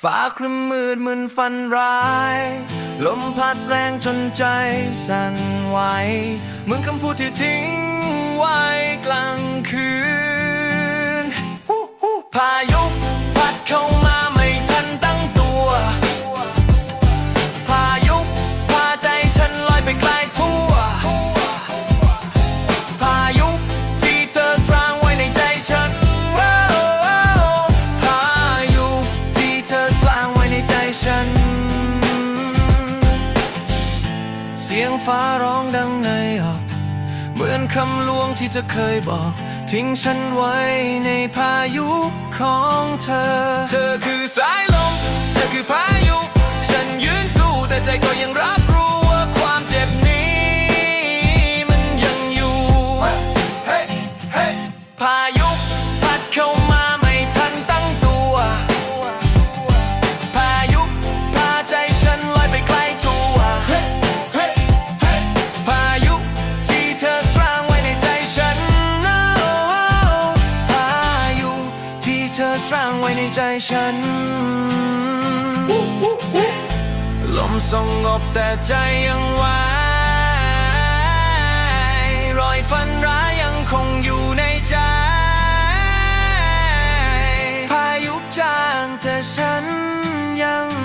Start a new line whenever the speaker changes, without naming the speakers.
ฟ้าครึ้มมืดมึนฟันร้าย ลมพัดแรงจนใจสั่นไหวเหมือนคำพูดที่ทิ้งไว้กลางคืนพา เสียงฟ้าร้องดังในออกเหมือนคำลวงที่เธอเคยบอก ทิ้งฉันไว้ในพายุของเธอ เธอคือสายลม เธอคือพา ธอสร้างไว้ในใจฉัน ลมสงบแต่ใจยังไหวรอยฝันร้ายยังคงอยู่ในใจ พายุจางแต่ฉันยัง